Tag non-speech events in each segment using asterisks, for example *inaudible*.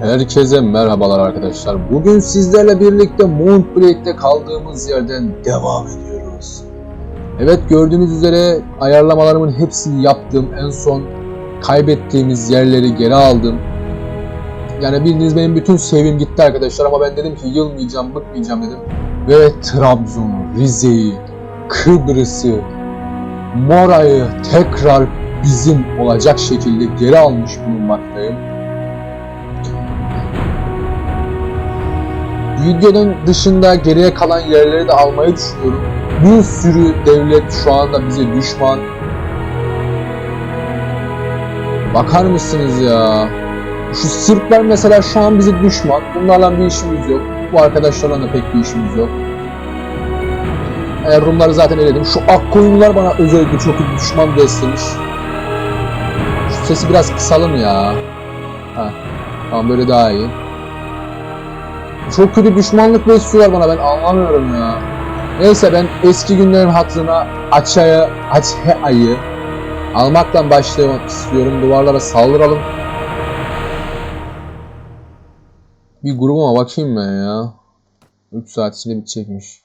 Herkese merhabalar arkadaşlar. Bugün sizlerle birlikte Mount Blade'de kaldığımız yerden devam ediyoruz. Evet gördüğünüz üzere ayarlamalarımın hepsini yaptım. En son kaybettiğimiz yerleri geri aldım. Yani bildiğiniz benim bütün sevim gitti arkadaşlar ama ben dedim ki yılmayacağım, bıkmayacağım dedim. Ve Trabzon'u, Rize'yi, Kıbrıs'ı, Mora'yı tekrar bizim olacak şekilde geri almış bulunmaktayım. Videonun dışında geriye kalan yerleri de almayı düşünüyorum. Bir sürü devlet şu anda bize düşman. Bakar mısınız ya? Şu Sırplar mesela şu an bize düşman. Bunlarla bir işimiz yok. Bu arkadaşlarla da pek bir işimiz yok. Eğer Rumları zaten eledim. Şu Akkoyunlular bana özellikle çok düşman beslemiş. Şu sesi biraz kısalım ya. Ha. Tamam böyle daha iyi. Çok kötü düşmanlık besliyorlar bana ben anlamıyorum ya. Neyse ben eski günlerin hatırına Açay'ı, Açay'ı almaktan başlamak istiyorum. Duvarlara saldıralım. Bir grubuma bakayım ben ya. 3 saat içinde bitecekmiş.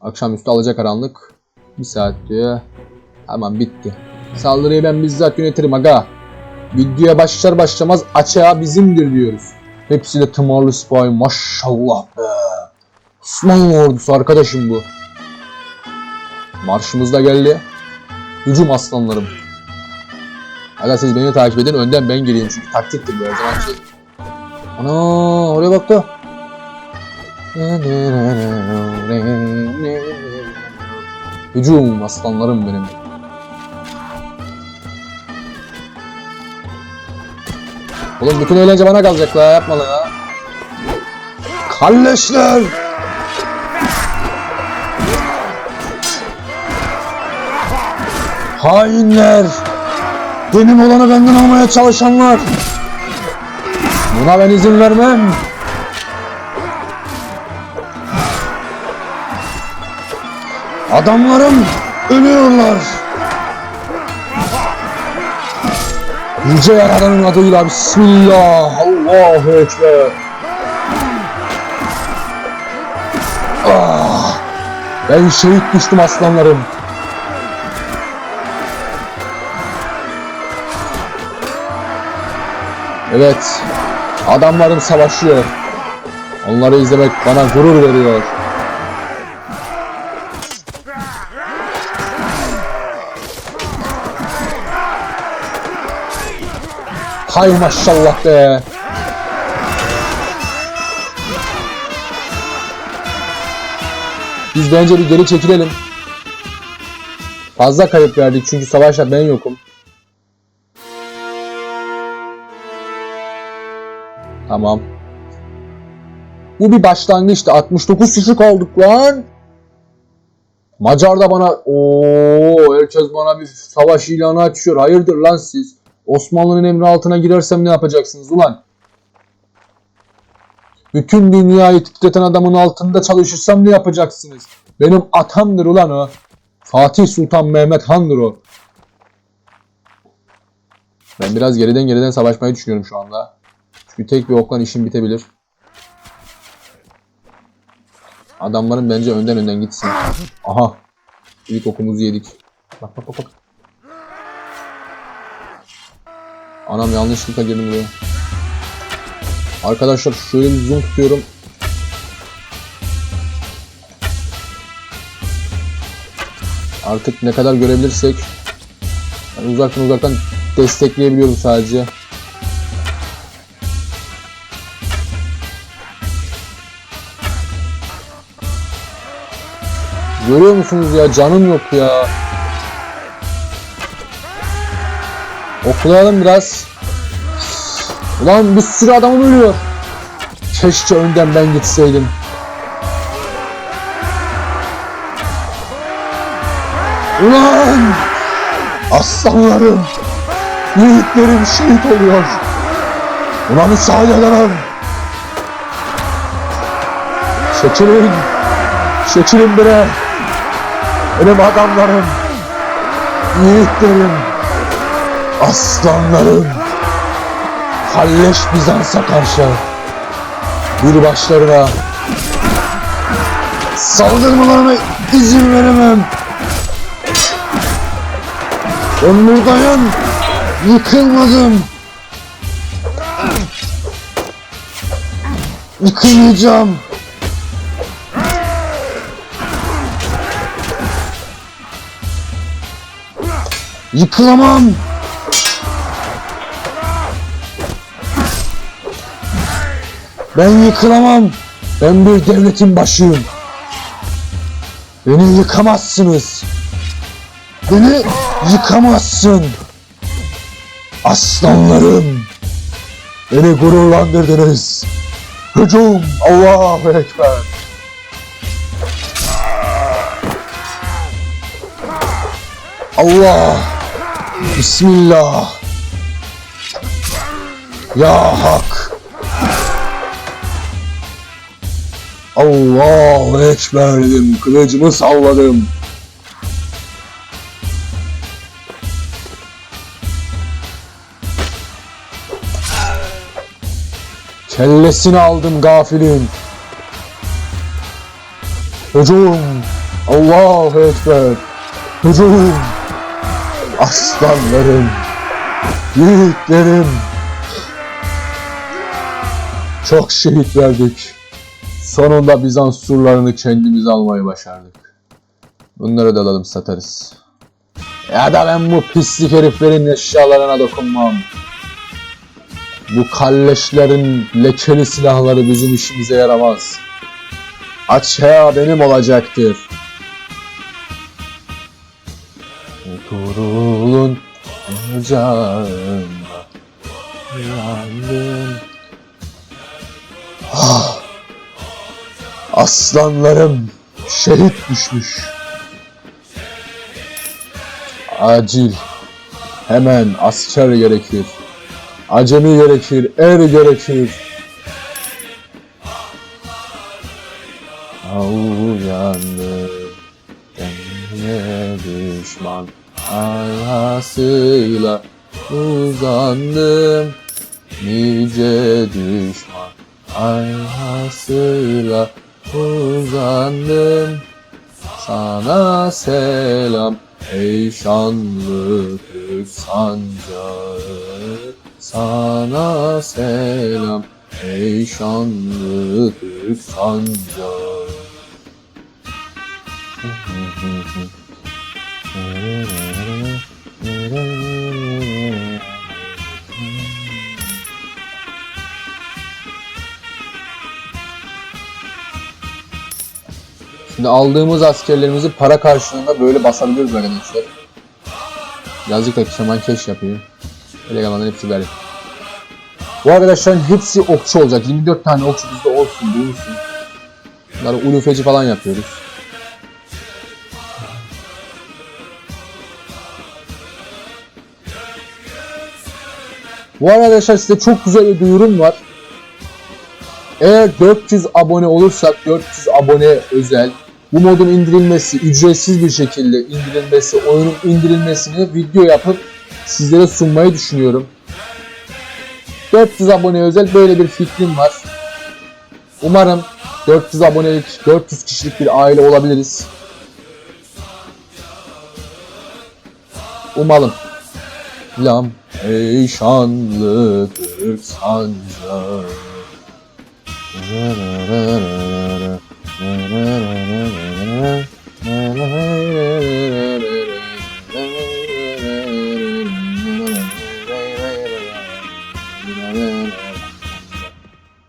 Akşamüstü alacak karanlık. 1 saat diyor. Tamam bitti. Saldırıyı ben bizzat yönetirim aga. Videoya başlar başlamaz açığa bizimdir diyoruz. Hepsi de tımarlı spy maşallah be. Osmanlı ordusu arkadaşım bu. Marşımız da geldi. Hücum aslanlarım. Aga siz beni takip edin önden ben geleyim çünkü taktiktir bu her zaman şey. Ana oraya bak da. Hücum aslanlarım benim. Oğlum bütün eğlence bana kalacak la yapma la. Kalleşler! Hainler! Benim olanı benden almaya çalışanlar! Buna ben izin vermem! Adamlarım ölüyorlar! Yüce Yaradan'ın adıyla Bismillah Allahu Ekber. Ah, Ben şehit düştüm aslanlarım. Evet Adamlarım savaşıyor. Onları izlemek bana gurur veriyor Hay maşallah be. Biz bence bir geri çekilelim. Fazla kayıp verdik çünkü savaşta ben yokum. Tamam. Bu bir başlangıçtı. 69 kişi kaldık lan. Macar da bana ooo herkes bana bir savaş ilanı açıyor. Hayırdır lan siz? Osmanlı'nın emri altına girersem ne yapacaksınız ulan? Bütün dünyayı titreten adamın altında çalışırsam ne yapacaksınız? Benim atamdır ulan o. Fatih Sultan Mehmet Han'dır o. Ben biraz geriden geriden savaşmayı düşünüyorum şu anda. Çünkü tek bir oklan işim bitebilir. Adamların bence önden önden gitsin. Aha. İlk okumuzu yedik. Bak bak bak bak. Anam yanlışlıkla girdim buraya. Arkadaşlar şöyle bir zoom tutuyorum. Artık ne kadar görebilirsek yani uzaktan uzaktan destekleyebiliyorum sadece. Görüyor musunuz ya canım yok ya. Oklayalım biraz. Ulan bir sürü adam ölüyor. Keşke önden ben gitseydim. Ulan! Aslanlarım! Yiğitlerim şehit oluyor. Ulan müsaade edemem. Çekilin. Çekilin bre. Benim adamlarım. Yiğitlerim. Aslanlarım. kalleş Bizans'a karşı bir başlarına saldırmalarına izin veremem. Ben buradayım. Yıkılmadım. Yıkılmayacağım. Yıkılamam. Ben yıkılamam. Ben bir devletin başıyım. Beni yıkamazsınız. Beni yıkamazsın. Aslanlarım. Beni gururlandırdınız. Hücum. Allahu Ekber. Allah. Bismillah. Ya Hak. Allahu Ekber dedim. Kılıcımı salladım. Kellesini aldım gafilin. Hücum. Allahu Ekber. Hücum. Aslanlarım. Yiğitlerim. Çok şehit verdik. Sonunda Bizans surlarını kendimiz almayı başardık. Bunları da alalım satarız. Ya da ben bu pislik heriflerin eşyalarına dokunmam. Bu kalleşlerin lekeli silahları bizim işimize yaramaz. Açığa benim olacaktır. Kurulun ocağında Aslanlarım şehit düşmüş. Acil. Hemen asker gerekir. Acemi gerekir, er gerekir. Uyandı kendine düşman ayasıyla uzandım nice düşman ayasıyla uzandım sana selam ey şanlı Türk sancağı. Sana selam ey şanlı Türk sancağı Şimdi aldığımız askerlerimizi para karşılığında böyle basabiliyoruz arkadaşlar. Yazık da Kemal Keş yapıyor. Elemanların hepsi böyle. Bu arkadaşların hepsi okçu olacak. 24 tane okçu bizde olsun, bulunsun. Bunları ulufeci falan yapıyoruz. Bu arkadaşlar size çok güzel bir duyurum var. Eğer 400 abone olursak 400 abone özel bu modun indirilmesi ücretsiz bir şekilde indirilmesi oyunun indirilmesini video yapıp sizlere sunmayı düşünüyorum. 400 abone özel böyle bir fikrim var. Umarım 400 abonelik 400 kişilik bir aile olabiliriz. Umalım. Lam ey şanlı Türk sancağı.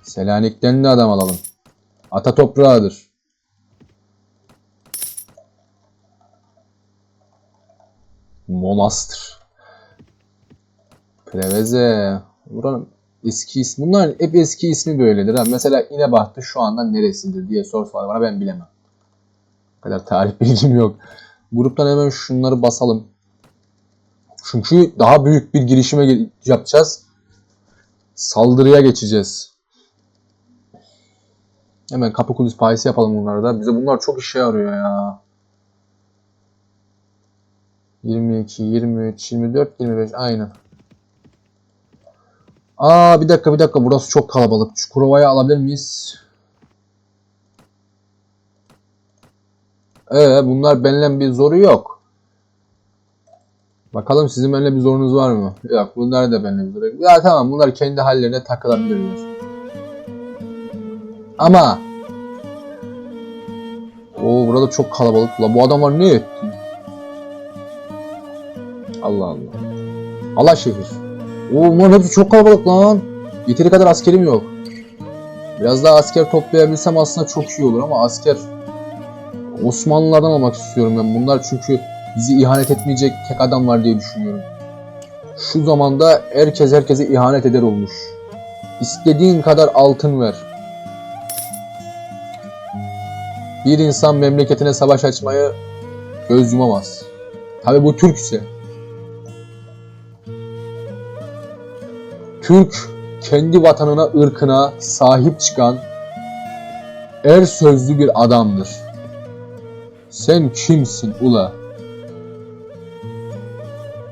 Selanik'ten de adam alalım. Ata toprağıdır. Monastır. Preveze. Buranın eski ismi. Bunların hep eski ismi böyledir. Ha. Mesela İnebahtı şu anda neresidir diye sorsalar bana ben bilemem. O kadar tarih *laughs* bilgim yok. Gruptan hemen şunları basalım. Çünkü daha büyük bir girişime yapacağız. Saldırıya geçeceğiz. Hemen kapı kulüs payesi yapalım bunları da. Bize bunlar çok işe yarıyor ya. 22, 23, 24, 25 aynen. Aa bir dakika bir dakika burası çok kalabalık. Çukurova'yı alabilir miyiz? Ee bunlar benimle bir zoru yok. Bakalım sizin benimle bir zorunuz var mı? Yok bunlar da benimle bir zoru yok. Ya tamam bunlar kendi hallerine takılabilirler. Ama Oo burada çok kalabalık. La bu adamlar ne etti? Allah Allah. Allah şehir. Oo bunların hepsi çok kalabalık lan. Yeteri kadar askerim yok. Biraz daha asker toplayabilsem aslında çok iyi olur ama asker Osmanlılardan almak istiyorum ben. Bunlar çünkü bizi ihanet etmeyecek tek adam var diye düşünüyorum. Şu zamanda herkes herkese ihanet eder olmuş. İstediğin kadar altın ver. Bir insan memleketine savaş açmayı göz yumamaz. Tabi bu Türk ise. Türk kendi vatanına, ırkına sahip çıkan er sözlü bir adamdır. Sen kimsin ula?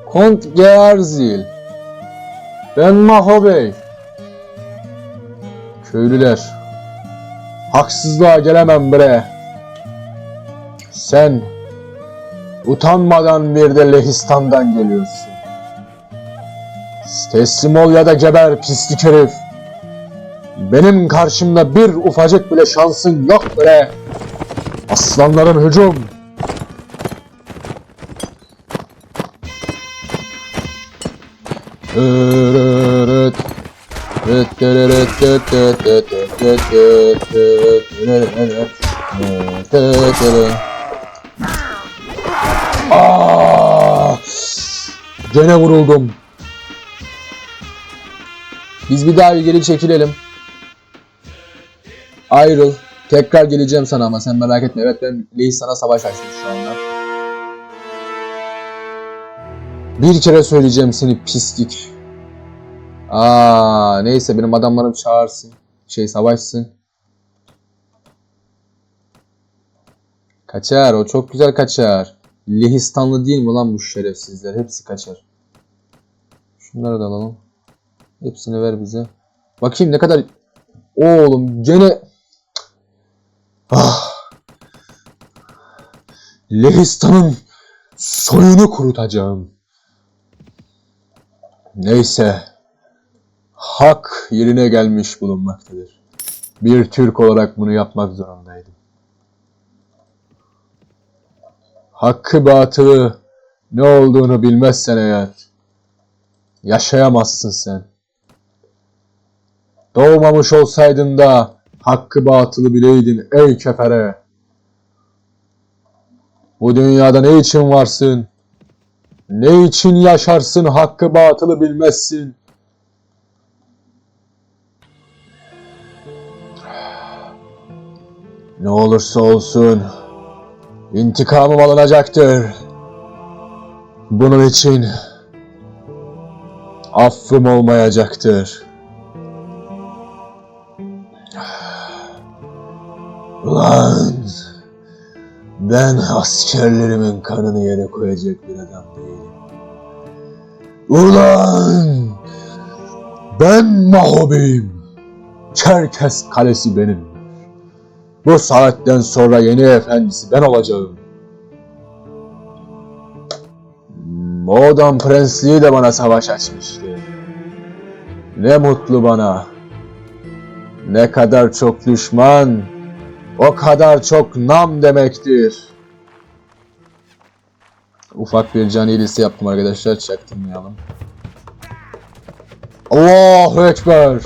Kont Gearzil. Ben Maho Bey. Köylüler. Haksızlığa gelemem bre. Sen utanmadan bir de Lehistan'dan geliyorsun. Teslim ol ya da geber pislik herif. Benim karşımda bir ufacık bile şansın yok bre. Aslanların hücum. Rırırıt. Rıt rırırıt Biz bir daha bir geri çekilelim. Ayrıl. Tekrar geleceğim sana ama sen merak etme. Evet ben Lehi sana savaş açtım şu anda. Bir kere söyleyeceğim seni pislik. Aa neyse benim adamlarım çağırsın. Şey savaşsın. Kaçar o çok güzel kaçar. Lehistanlı değil mi lan bu şerefsizler? Hepsi kaçar. Şunları da alalım. Hepsini ver bize. Bakayım ne kadar... Oğlum gene... Ah. Lehistan'ın soyunu kurutacağım. Neyse. Hak yerine gelmiş bulunmaktadır. Bir Türk olarak bunu yapmak zorundaydım. Hakkı batılı ne olduğunu bilmezsen eğer yaşayamazsın sen. Doğmamış olsaydın da hakkı batılı bileydin ey kefere. Bu dünyada ne için varsın? Ne için yaşarsın hakkı batılı bilmezsin? Ne olursa olsun intikamım alınacaktır. Bunun için affım olmayacaktır. Ulan ben askerlerimin kanını yere koyacak bir adam değilim. Ulan ben Mahobeyim. Çerkes kalesi benim. Bu saatten sonra yeni efendisi ben olacağım. Moğdan prensliği de bana savaş açmıştı. Ne mutlu bana. Ne kadar çok düşman, o kadar çok nam demektir. Ufak bir can iyilisi yaptım arkadaşlar. Çaktırmayalım. Allahu Ekber.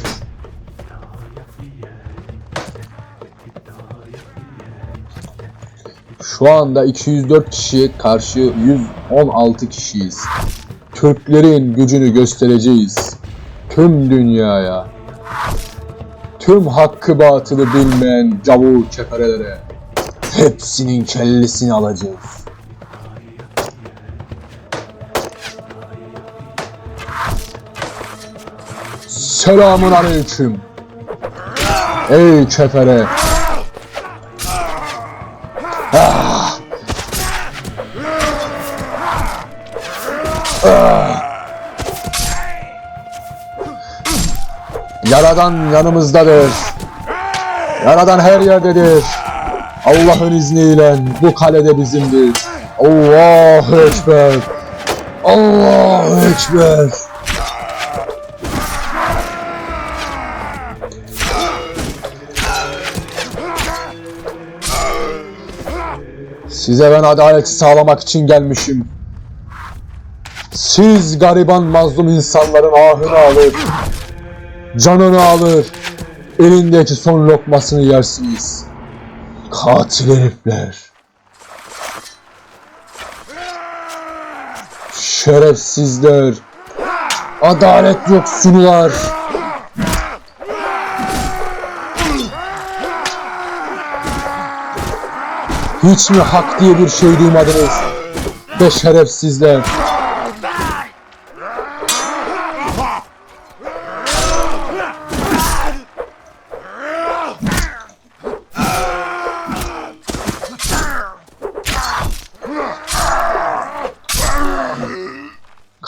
Şu anda 204 kişi karşı 116 kişiyiz. Türklerin gücünü göstereceğiz. Tüm dünyaya. Tüm hakkı batılı bilmeyen cavur keferelere hepsinin kellesini alacağız. Selamun aleyküm. Ey kefere. Ah. Ah. Yaradan yanımızdadır. Yaradan her yerdedir. Allah'ın izniyle bu kalede bizimdir. Allahu Ekber. Allahu Ekber. Size ben adaleti sağlamak için gelmişim. Siz gariban mazlum insanların ahını alır, canını alır, elindeki son lokmasını yersiniz. Katil herifler. Şerefsizler. Adalet yoksunular. Hiç mi hak diye bir şey duymadınız? Be şerefsizler.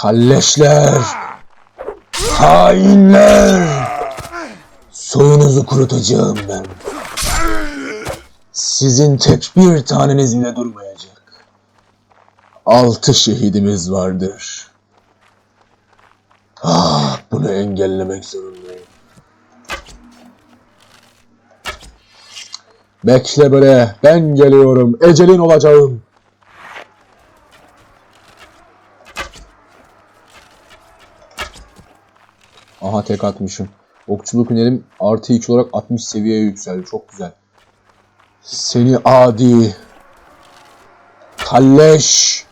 Kalleşler. Hainler. Soyunuzu kurutacağım ben. Sizin tek bir taneniz bile durmayacak. Altı şehidimiz vardır. Ah, bunu engellemek zorundayım. Bekle bre, ben geliyorum, ecelin olacağım. Aha tek atmışım. Okçuluk hünerim artı 2 olarak 60 seviyeye yükseldi. Çok güzel. Seni adi. Kalleş.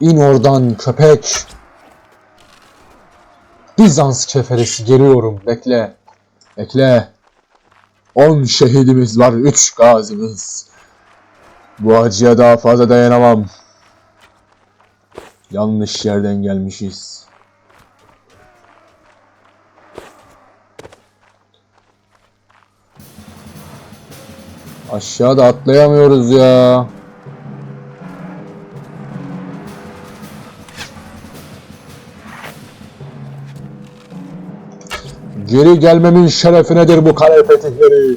İn oradan köpek. Bizans keferesi geliyorum. Bekle. Bekle. 10 şehidimiz var. 3 gazimiz. Bu acıya daha fazla dayanamam. Yanlış yerden gelmişiz. Aşağıda atlayamıyoruz ya. Geri gelmemin şerefinedir bu kale fetihleri.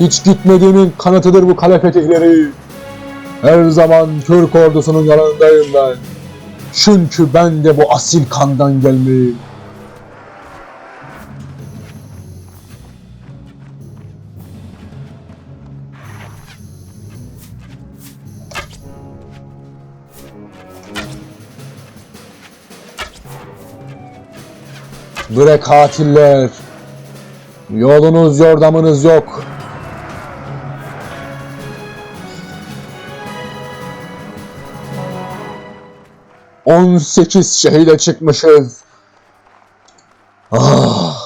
Hiç gitmediğimin kanıtıdır bu kale fetihleri. Her zaman Türk ordusunun yanındayım ben. Çünkü ben de bu asil kandan gelmeyim. Bre katiller. Yolunuz yordamınız yok. On sekiz şehide çıkmışız. Ah.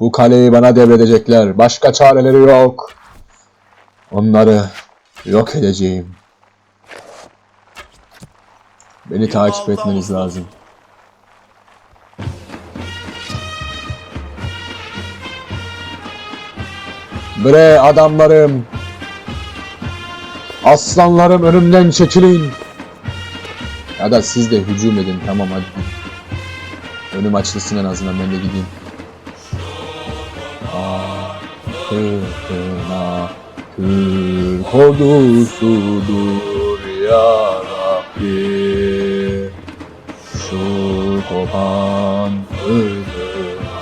Bu kaleyi bana devredecekler. Başka çareleri yok. Onları yok edeceğim. Beni takip etmeniz lazım. Bre adamlarım. Aslanlarım önümden çekilin. Ya da siz de hücum edin tamam hadi. Önüm açılsın en azından ben de gideyim. Ahtına Türk ordusudur ya Rabbi Şu kopan hızına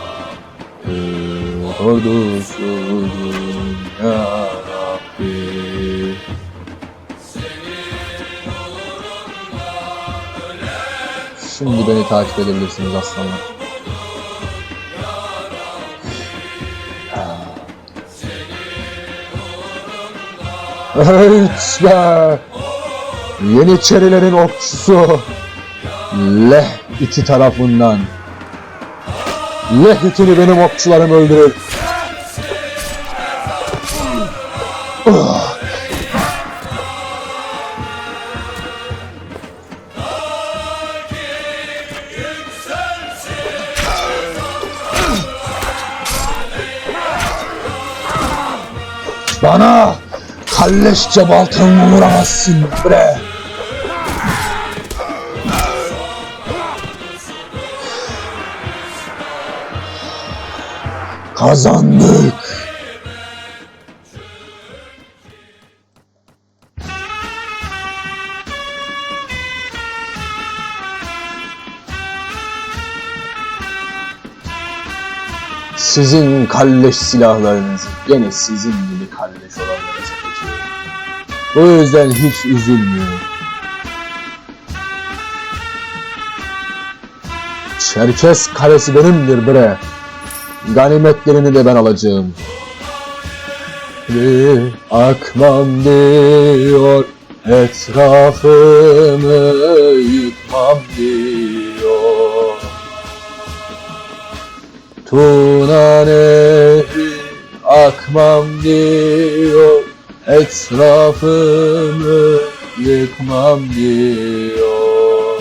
Türk ordusudur Şimdi beni takip edebilirsiniz aslanlar. Be! Yeniçerilerin okçusu Leh iki tarafından Leh ikini benim okçularım öldürür. Kalleşçe baltanla vuramazsın bre. Kazandık. Sizin kalleş silahlarınızı gene sizin gibi kalleş satacağım. O yüzden hiç üzülmüyorum. Çerkes kalesi benimdir bre. Ganimetlerini de ben alacağım. Akmam diyor, etrafımı yıkmam diyor. Tuna nehri akmam diyor, etrafımı yıkmam diyor.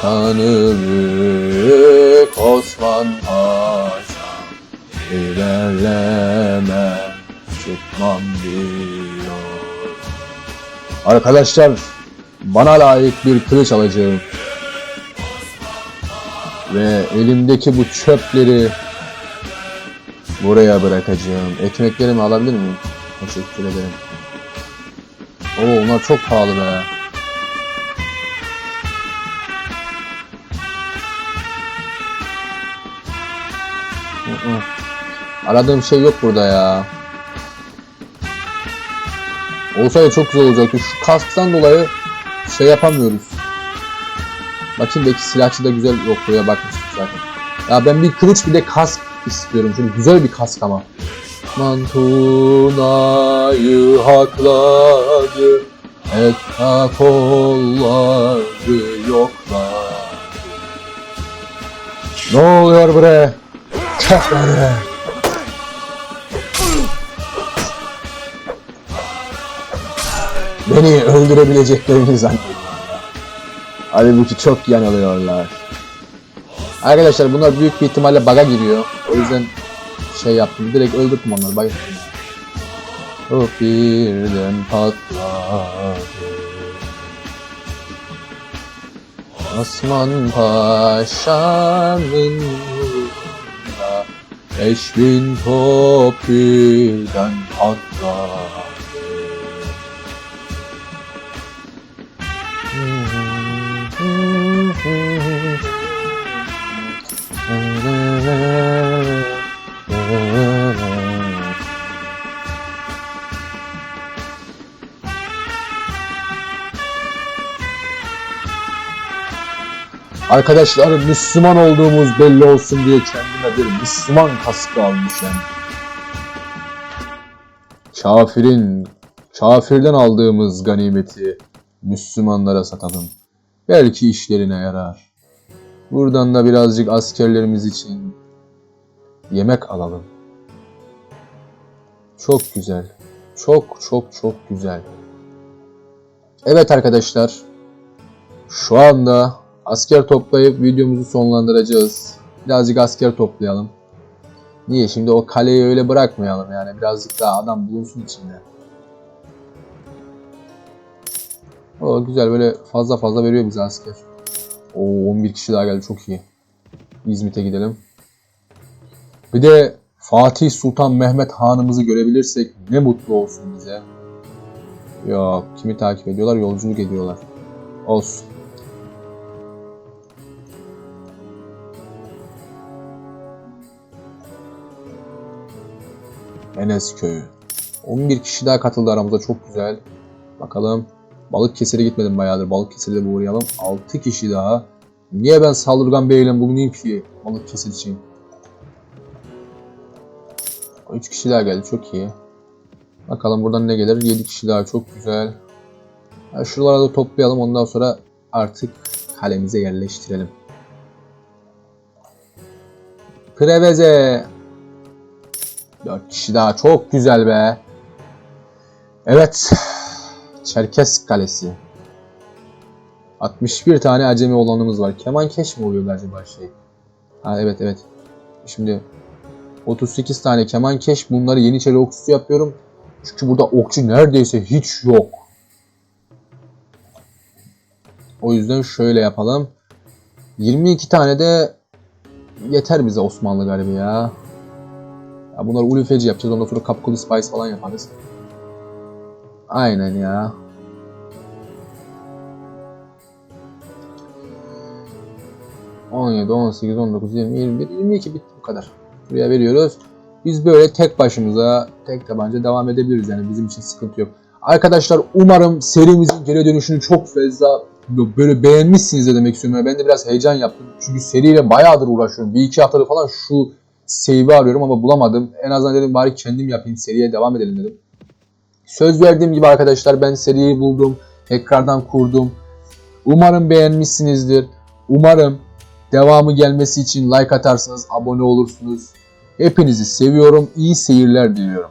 Şanı büyük Osman Paşa ilerlemem çıkmam diyor. Arkadaşlar bana layık bir kılıç alacağım. Ve elimdeki bu çöpleri buraya bırakacağım. Ekmeklerimi alabilir miyim? Teşekkür ederim. Oo onlar çok pahalı be. Aradığım şey yok burada ya. Olsaydı çok güzel olacaktı. Şu kasktan dolayı şey yapamıyoruz. Bakayım belki silahçı da güzel yok buraya bakmıştık zaten. Ya ben bir kılıç bir de kask istiyorum. Şöyle güzel bir kask ama. Mantuna'yı hakladı. Etta kolları yoklar. Ne oluyor bre? Çak bre. Beni öldürebileceklerini zannediyorum. Halbuki çok yanılıyorlar. Arkadaşlar bunlar büyük bir ihtimalle baga giriyor. O yüzden şey yaptım. Direkt öldürdüm onları. Bayıldım. O birden patladı. Osman Paşa'nın Beş bin top birden patladı. Arkadaşlar Müslüman olduğumuz belli olsun diye kendime bir Müslüman kaskı almışım. Kafirin, kafirden aldığımız ganimeti Müslümanlara satalım. Belki işlerine yarar. Buradan da birazcık askerlerimiz için yemek alalım. Çok güzel. Çok çok çok güzel. Evet arkadaşlar. Şu anda asker toplayıp videomuzu sonlandıracağız. Birazcık asker toplayalım. Niye? Şimdi o kaleyi öyle bırakmayalım yani. Birazcık daha adam bulunsun içinde. O güzel böyle fazla fazla veriyor bize asker. O 11 kişi daha geldi çok iyi. İzmit'e gidelim. Bir de Fatih Sultan Mehmet Hanımızı görebilirsek ne mutlu olsun bize. Yok kimi takip ediyorlar? Yolculuk ediyorlar. Olsun. Enes Köyü. 11 kişi daha katıldı aramıza çok güzel. Bakalım. Balıkesir'e gitmedim bayağıdır. Balıkesir'de bir uğrayalım. 6 kişi daha. Niye ben Saldırgan Bey'le bulunayım ki Balıkesir için? 3 kişi daha geldi. Çok iyi. Bakalım buradan ne gelir? 7 kişi daha. Çok güzel. Ya şuralara da toplayalım. Ondan sonra artık kalemize yerleştirelim. Preveze. 4 kişi daha. Çok güzel be. Evet. Çerkes Kalesi. 61 tane acemi olanımız var. Keman keş mi oluyor acaba şey? Ha evet evet. Şimdi 38 tane keman keş. Bunları Yeniçeri okçusu yapıyorum. Çünkü burada okçu neredeyse hiç yok. O yüzden şöyle yapalım. 22 tane de yeter bize Osmanlı galiba ya. Ya bunları ulufeci yapacağız. Ondan sonra Kapkulu Spice falan yaparız. Aynen ya. ...17, 18, 19, 20, 21, 22 bitti bu kadar. Buraya veriyoruz. Biz böyle tek başımıza, tek tabanca devam edebiliriz yani bizim için sıkıntı yok. Arkadaşlar umarım serimizin geri dönüşünü çok fazla böyle beğenmişsiniz de demek istiyorum. Ben de biraz heyecan yaptım. Çünkü seriyle bayağıdır uğraşıyorum. Bir iki haftadır falan şu save'i arıyorum ama bulamadım. En azından dedim bari kendim yapayım seriye devam edelim dedim. Söz verdiğim gibi arkadaşlar ben seriyi buldum. Tekrardan kurdum. Umarım beğenmişsinizdir. Umarım devamı gelmesi için like atarsınız, abone olursunuz. Hepinizi seviyorum. İyi seyirler diliyorum.